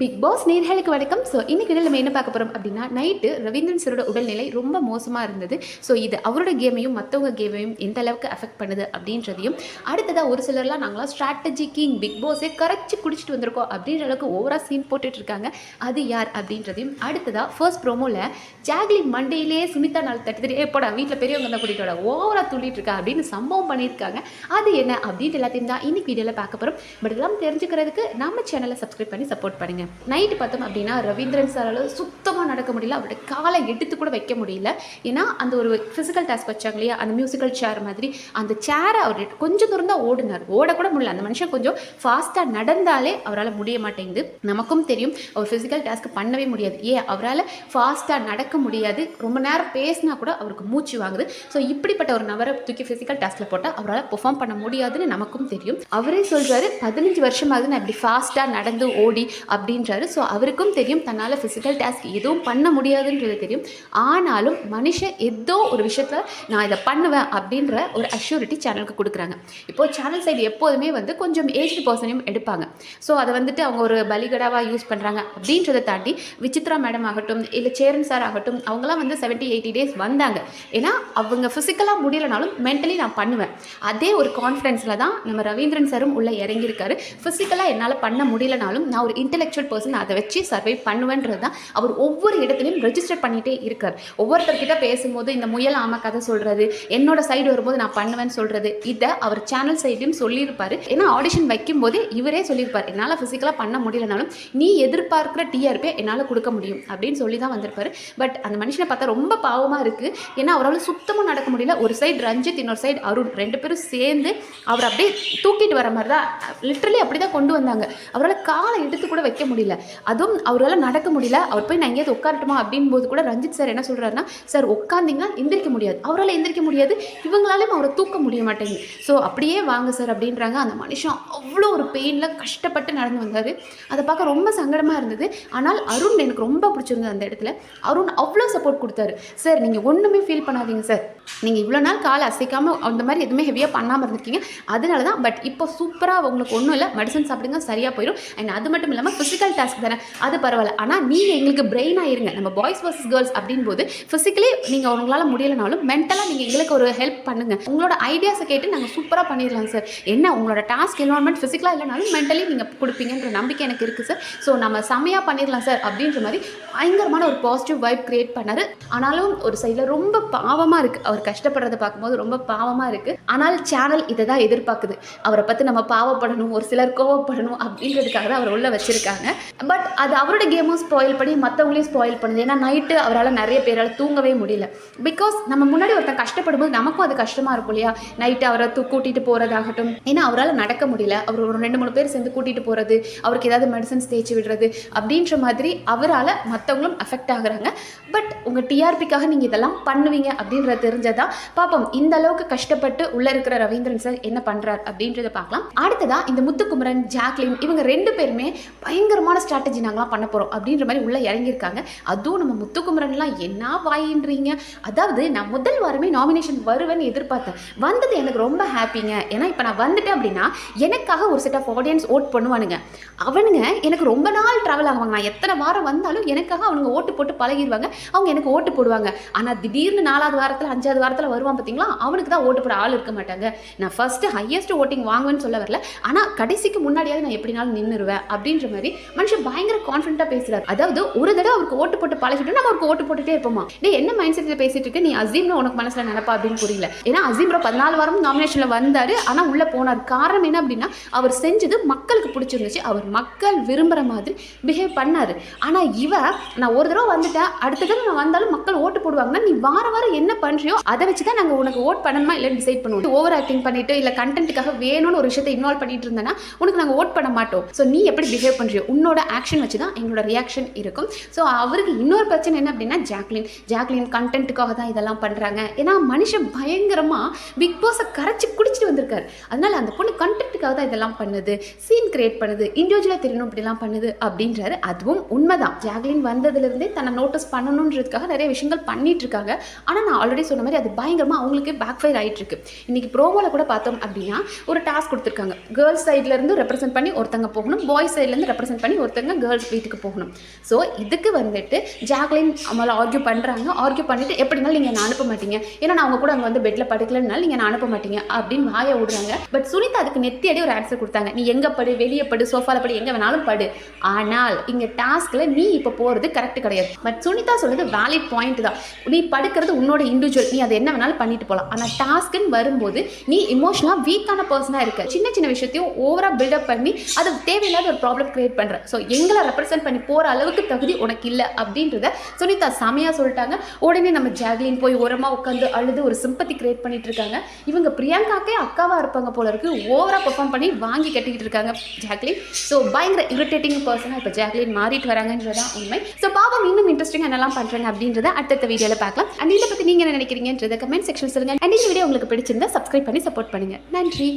Big pass நேர்களுக்கு வணக்கம். So இன்னைக்கு நம்ம என்ன பார்க்க போகிறோம் அப்படின்னா நைட்டு ரவீந்திரன் சரோட உடல்நிலை ரொம்ப மோசமாக இருந்தது. ஸோ இது அவரோட கேமையும் மற்றவங்க கேமையும் எந்த அளவுக்கு அஃபெக்ட் பண்ணுது அப்படின்றதையும் அடுத்ததாக ஒரு சிலர்லாம் நாங்களாம் ஸ்ட்ராட்டஜி கிங் பிக் பாஸே கரைச்சி குடிச்சிட்டு வந்திருக்கோம் அப்படின்ற அளவுக்கு ஓவராக சீன் போட்டுட்டு இருக்காங்க. அது யார் அப்படின்றதையும் அடுத்ததாக ஃபர்ஸ்ட் ப்ரோமோவில் ஜாக்லி மண்டேலே சுனிதா நாள் தட்டி ஏ போடா வீட்டில் பெரியவங்க தான் கூட்டிகிட்டு வர ஓவராக துள்ளிட்டு இருக்கா? அப்படின்னு சம்பவம் பண்ணியிருக்காங்க. அது என்ன அப்படின்ட்டு எல்லாத்தையும் தான் இன்னைக்கு வீடியோவில் பார்க்க போகிறோம் பட் இதெல்லாம் தெரிஞ்சுக்கிறதுக்கு நம்ம சேனலை சப்ஸ்கிரைப் பண்ணி சப்போர்ட் நைட்டு பார்த்தோம் அப்படின்னா ரவீந்திரன் சாரால் சுத்தமாக நடக்க முடியல. அவரோட காலை எடுத்து கூட வைக்க முடியல. ஏன்னா அந்த ஒரு ஃபிசிக்கல் டாஸ்க் வச்சாங்க இல்லையா? அந்த மியூசிக்கல் சேர் மாதிரி. அந்த சேரை அவர் கொஞ்சம் தூரம் தான் ஓடினார். ஓடக்கூட முடியல. அந்த மனுஷன் கொஞ்சம் ஃபாஸ்ட்டாக நடந்தாலே அவரால் முடிய மாட்டேங்குது. நமக்கும் தெரியும் அவர் ஃபிசிக்கல் டாஸ்க் பண்ணவே முடியாது. ஏன்? அவரால் ஃபாஸ்ட்டாக நடக்க முடியாது. ரொம்ப நேரம் பேசினா கூட அவருக்கு மூச்சு வாங்குது. ஸோ இப்படிப்பட்ட ஒரு நபரை தூக்கி ஃபிசிக்கல் டாஸ்கில் போட்டால் அவரால் பெர்ஃபார்ம் பண்ண முடியாதுன்னு நமக்கும் தெரியும். அவரே சொல்கிறாரு பதினஞ்சு வருஷமாகுது நான் இப்படி ஃபாஸ்ட்டாக நடந்து ஓடி அப்படி அப்படின்றாரு. ஸோ அவருக்கும் தெரியும் தன்னால் ஃபிசிக்கல் டாஸ்க் எதுவும் பண்ண முடியாதுன்றது தெரியும். ஆனாலும் மனுஷன் ஏதோ ஒரு விஷயத்தில் நான் இதை பண்ணுவேன் அப்படின்ற ஒரு அஷ்யூரிட்டி சேனலுக்கு கொடுக்குறாங்க. இப்போ சேனல் சைடு எப்போதுமே வந்து கொஞ்சம் ஏஜ்டு பர்சனையும் எடுப்பாங்க. ஸோ அதை வந்துட்டு அவங்க ஒரு பலிகடாவாக யூஸ் பண்ணுறாங்க அப்படின்றத தாண்டி விசித்ரா மேடம் ஆகட்டும் இல்லை சேரன் சார் ஆகட்டும் அவங்களாம் வந்து செவன்ட்டி எயிட்டி டேஸ் வந்தாங்க. ஏன்னா அவங்க ஃபிசிக்கலாக முடியலனாலும் மென்டலி நான் பண்ணுவேன். அதே ஒரு கான்ஃபிடென்ஸில் தான் நம்ம ரவீந்திரன் சாரும் உள்ளே இறங்கியிருக்காரு. ஃபிசிக்கலாக என்னால் பண்ண முடியலனாலும் நான் ஒரு இன்டெலெக்சுவல் பர்சன் அதை வச்சு சர்வை பண்ணுவேன்றது தான் அவர் ஒவ்வொரு இடத்துலையும் ரெஜிஸ்டர் பண்ணிகிட்டே இருக்கார். ஒவ்வொருத்தர்கிட்ட பேசும்போது இந்த முயல் ஆமை கதை சொல்கிறது என்னோட சைடு வரும்போது நான் பண்ணுவேன்னு சொல்கிறது இதை அவர் சேனல் சைட்லையும் சொல்லியிருப்பார். ஏன்னா ஆடிஷன் வைக்கும்போது இவரே சொல்லியிருப்பார் என்னால் ஃபிசிக்கலாக பண்ண முடியலனாலும் நீ எதிர்பார்க்குற டிஆர்பியை என்னால் கொடுக்க முடியும் அப்படின்னு சொல்லி தான் வந்திருப்பார். பட் அந்த மனுஷனை பார்த்தா ரொம்ப பாவமாக இருக்குது ஏன்னா அவரால் சுத்தமாக நடக்க முடியல. ஒரு சைடு ரஞ்சித் இன்னொரு சைடு அருண் ரெண்டு பேரும் சேர்ந்து அவர் அப்படியே தூக்கிட்டு வர மாதிரி தான் லிட்ரலி அப்படி தான் கொண்டு வந்தாங்க. அவரால் காலை எடுத்து கூட வைக்க முடியல. அதுவும் அவரால் நடக்க முடியல. அவர் போய் நான் எங்கேயாவது உட்காரட்டுமா அப்படின்போது கூட ரஞ்சித் சார் என்ன சொல்கிறாருன்னா சார் உட்காந்திங்கன்னா எந்திரிக்க முடியாது. அவரால் எந்திரிக்க முடியாது. இவங்களாலையும் அவரை தூக்க முடிய மாட்டேங்குது. ஸோ அப்படியே வாங்க சார் அப்படின்றாங்க. அந்த மனுஷன் அவ்வளோ ஒரு பெயினில் கஷ்டப்பட்டு நடந்து வந்தார். அதை பார்க்க ரொம்ப சங்கடமாக இருந்தது. ஆனால் அருண் எனக்கு ரொம்ப பிடிச்சிருந்தது அந்த இடத்துல. அருண் அவ்வளோ சப்போர்ட் கொடுத்தாரு. சார் நீங்கள் ஒன்றுமே ஃபீல் பண்ணாதீங்க சார் நீங்கள் இவ்வளோ நாள் காலை அசைக்காமல் அந்த மாதிரி எதுவுமே ஹெவியாக பண்ணாமல் இருந்திருக்கீங்க. அதனால தான் பட் இப்போ சூப்பராக உங்களுக்கு ஒன்றும் இல்லை. மெடிசன் சாப்பிடுங்க சரியாக போயிடும் அண்ட் அது மட்டும் இல்லாமல் ஃபிசிக்கல் டாஸ்க் தானே? அது பரவாயில்ல. ஆனால் நீங்கள் எங்களுக்கு பிரெயினாக இருங்க. நம்ம பாய்ஸ் வர்சஸ் கேர்ள்ஸ் அப்படின் போது ஃபிசிக்கலி நீங்கள் உங்களால் முடியலனாலும் மென்டலாக நீங்கள் எங்களுக்கு ஒரு ஹெல்ப் பண்ணுங்கள் உங்களோட ஐடியாஸை கேட்டு நாங்கள் சூப்பராக பண்ணிடலாம் சார் என்ன உங்களோட டாஸ்க் என்வான்மெண்ட் ஃபிசிக்கலாக இல்லைனாலும் மென்டலி நீங்கள் கொடுப்பீங்கன்ற நம்பிக்கை எனக்கு இருக்குது சார் ஸோ நம்ம செம்மையாக பண்ணிடலாம் சார் அப்படின்ற மாதிரி பயங்கரமான ஒரு பாசிட்டிவ் வைப் கிரியேட் பண்ணார். ஆனாலும் ஒரு சைடில் ரொம்ப பாவமாக இருக்குது அவர் கஷ்டப்படுறதை பார்க்கும்போது ரொம்ப பாவமாக இருக்குது ஆனால் சேனல் இதை தான் எதிர்பார்க்குது. அவரை பற்றி நம்ம பாவப்படணும் ஒரு சிலர் கோவப்படணும் அப்படின்றதுக்காக தான் அவர் உள்ளே வச்சுருக்காங்க. பட் அது அவரோட கேமும் ஸ்பாயில் பண்ணி மற்றவங்களையும் ஸ்பாயில் பண்ணுது. ஏன்னா நைட்டு அவரால் நிறைய பேரால் தூங்கவே முடியல. பிகாஸ் நம்ம முன்னாடி ஒருத்தன் கஷ்டப்படும் போது நமக்கும் அது கஷ்டமாக இருக்கும் இல்லையா? நைட்டு அவரை தூ கூட்டிகிட்டு போகிறதாகட்டும் ஏன்னா அவரால் நடக்க முடியல. அவர் ஒரு ரெண்டு மூணு பேர் சேர்ந்து கூட்டிகிட்டு போகிறது அவருக்கு ஏதாவது மெடிசன்ஸ் தேய்ச்சி விடுறது அப்படின்ற மாதிரி அவரால் மற்றவங்களும் அஃபெக்ட் ஆகுறாங்க. பட் உங்கள் டிஆர்பிக்காக நீங்கள் இதெல்லாம் பண்ணுவீங்க அப்படின்றது தெரிஞ்சதா? பார்ப்போம் இந்த அளவுக்கு கஷ்டப்பட்டு உள்ளே இருக்கிற ரவீந்திரன் சார் என்ன பண்ணுறார் அப்படின்றத பார்க்கலாம். அடுத்ததாக இந்த முத்துக்குமரன் ஜாக்லின் இவங்க ரெண்டு பேருமே பயங்கரமான ஸ்ட்ராட்டஜி நாங்களாம் பண்ண போகிறோம் அப்படின்ற மாதிரி உள்ளே இறங்கியிருக்காங்க. அதுவும் நம்ம முத்துக்குமரன்லாம் என்ன வாயின்றீங்க? அதாவது நான் முதல் வாரமே நாமினேஷன் வருவேன்னு எதிர்பார்த்தேன். வந்தது எனக்கு ரொம்ப ஹாப்பிங்க ஏன்னா இப்போ நான் வந்துட்டேன் அப்படின்னா எனக்காக ஒரு செட் ஆஃப் ஆடியன்ஸ் ஓட் பண்ணுவானுங்க. அவனுங்க எனக்கு ரொம்ப நாள் ட்ராவல் ஆகுவாங்க. நான் எத்தனை வாரம் வந்தாலும் எனக்காக அவனுங்க ஓட்டு போட்டு பழகிடுவாங்க அவங்க எனக்கு ஓட்டு போடுவாங்க. ஆனால் திடீர்னு நாலாவது வாரத்தில் அஞ்சாவது வாரத்தில் வருவான் பார்த்தீங்களா அவனுக்கு தான் ஓட்டு போட ஆள் இருக்க மாட்டாங்க. நான் ஃபஸ்ட்டு ஹையஸ்ட் ஓட்டிங் வாங்குவேன்னு சொல்ல வரல. ஆனால் கடைசிக்கு முன்னாடியாவது நான் எப்படினாலும் நின்றுருவேன் அப்படின்ற மாதிரி மனுஷன் பயங்கர கான்ஃபிடண்ட்டாக பேசுறாரு. அதாவது ஒரு தடவை அவருக்கு ஓட்டு போட்டு பழகிட்டு நம்ம அவருக்கு ஓட்டு போட்டுட்டே இருப்போமா? நீ என்ன மைண்ட் செட்டில் பேசிட்டு இருக்க? நீ அசீம்னு உனக்கு மனசில் நினைப்பா அப்படின்னு புரியல. ஏன்னா அசீம் ரோ பதினாலு வாரம் நாமினேஷனில் வந்தார் ஆனால் உள்ளே போனார். காரணம் என்ன அப்படின்னா அவர் செஞ்சது மக்களுக்கு பிடிச்சிருந்துச்சு. அவர் மக்கள் விரும்புகிற மாதிரி பிஹேவ் பண்ணார். ஆனால் இவ நான் ஒரு தடவை வந்துட்டேன். அடுத்த தடவை நான் வந்தாலும் மக்கள் ஓட்டு போடுவாங்கன்னா நீ வார வாரம் என்ன பண்ணுறியோ அதை வச்சு தான் நாங்கள் உனக்கு ஓட் பண்ணணுமா இல்லைன்னு டிசைட் பண்ணுவோம். ஓவர் ஆக்டிங் பண்ணிட்டு இல்லை கண்டென்ட்டுக்காக வேணும்னு ஒரு விஷயத்தை இன்வால்வ் பண்ணிட்டு இருந்தேன்னா உனக்கு நாங்கள் ஓட் பண்ண மாட்டோம். ஸோ நீ எப்படி பிஹேவ் பண்ணுறியோ உன்னோட ஆக்ஷன் வச்சு தான் எங்களோட ரியாக்ஷன் இருக்கும். ஸோ அவருக்கு இன்னொரு பிரச்சனை என்ன அப்படின்னா ஜாக்லின். ஜாக்லின் கண்டென்ட்டுக்காக தான் இதெல்லாம் பண்ணுறாங்க ஏன்னா மனுஷன் பயங்கரமாக பிக் பாஸை கரைச்சி குடிச்சிட்டு வந்திருக்காரு. அதனால அந்த பொண்ணு கண்டென்ட்டுக்காக தான் இதெல்லாம் பண்ணுது. சீன் கிரியேட் பண்ணுது. இண்டிவிஜுவலாக தெரியணும் இப்படிலாம் பண்ணுது அப்படின்றாரு. அதுவும் உண்மைதான். ஜாக்லின் வந்ததுலேருந்தே தன்னை நோட்டீஸ் பண்ணணுன்றதுக்காக நிறைய விஷயங்கள் பண்ணிட்டு இருக்காங்க ஆனால் நான் ஆல்ரெடி சொன்ன மாதிரி அது பயங்கரமாக அவங்களுக்கு பேக் ஃபயர் ஆகிட்டு இருக்கு இன்றைக்கி ப்ரோமோவில் கூட பார்த்தோம் அப்படின்னா ஒரு டாஸ்க் கொடுத்துருக்காங்க. கேர்ள்ஸ் சைட்லேருந்து ரெப்ரசென்ட் பண்ணி ஒருத்தங்க போகணும். பாய்ஸ் சைட்லேருந்து ரெப்ரசென்ட் பண்ணி ஒருத்தங்க கேர்ள்ஸ் வீட்டுக்கு போகணும். ஸோ இதுக்கு வந்துட்டு ஜாக்லின் அவங்கள ஆர்கியூ பண்ணுறாங்க ஆர்கியூ பண்ணிட்டு இருந்தாலும் நீங்கள் அனுப்ப மாட்டீங்க. ஏன்னா நான் அவங்க கூட அங்கே வந்து பெட்டில் படுக்கலனால நீங்கள் நான் அனுப்ப மாட்டீங்க அப்படின்னு வாயை விடுறாங்க. பட் சுனிதா அதுக்கு நெத்தியடி ஒரு ஆன்சர் கொடுத்தாங்க. நீ எங்கே படு? வெளியே படு. சோஃபாவில் படு. எங்கே வேணாலும் படு. ஆனால் இங்கே டாஸ்கில் நீ இப்போ போகிறது கரெக்ட் கிடையாது. பட் சுனிதா சொல்கிறது வேலிட் பாயிண்ட் தான். நீ படுக்கிறது உன்னோட இண்டிவிஜுவல் நீ அதை என்ன வேணாலும் பண்ணிட்டு போகலாம் ஆனால் டாஸ்க்குன்னு வரும்போது நீ இமோஷனலாக வீக்கான பர்சனாக இருக்க. சின்ன சின்ன விஷயத்தையும் ஓவராக பில்டப் பண்ணி அது தேவையில்லாத ஒரு ப்ராப்ளம் கிரியேட் பண்ணுற ஸோ எங்களை ரெப்ரசென்ட் பண்ணி போகிற அளவுக்கு தகுதி உனக்கு இல்லை அப்படின்றத சுனிதா சாமியா சொல்லிட்டாங்க. உடனே நம்ம ஜாக்லின் போய் ஓரமாக உட்காந்து அழுது ஒரு சிம்பத்தி கிரியேட் பண்ணிட்டு இருக்காங்க. இவங்க பிரியங்காக்கே அக்காவாக இருப்பாங்க போல இருக்கு. ஓவராக பெர்ஃபார்ம் பண்ணி வாங்கி கட்டிக்கிட்டு இருக்காங்க ஜாக்லின். ஸோ பயங்கர இரிட்டேட்டிங் பர்சனாக இப்போ ஜாக்லின் மாறிட்டு வராங்கன்றதான் உண்மை. ஸோ பாவம் இன்னும் இன்ட்ரெஸ்டிங் என்னெல்லாம் பண்ணுறாங்க அப்படின்றத அடுத்த வீடியோவில் பார்க்கலாம். அண்ட் இதை பற்றி நீங்கள் என்ன நினைக்கிறீங்கன்றத கமெண்ட் செக்ஷன் சொல்லுங்கள் அண்ட் இந்த வீடியோ உங்களுக்கு பிடிச்சிருந்தா சப்ஸ்கிரைப் பண்ணி சப்போர்ட் பண்ணுங்கள் நன்றி.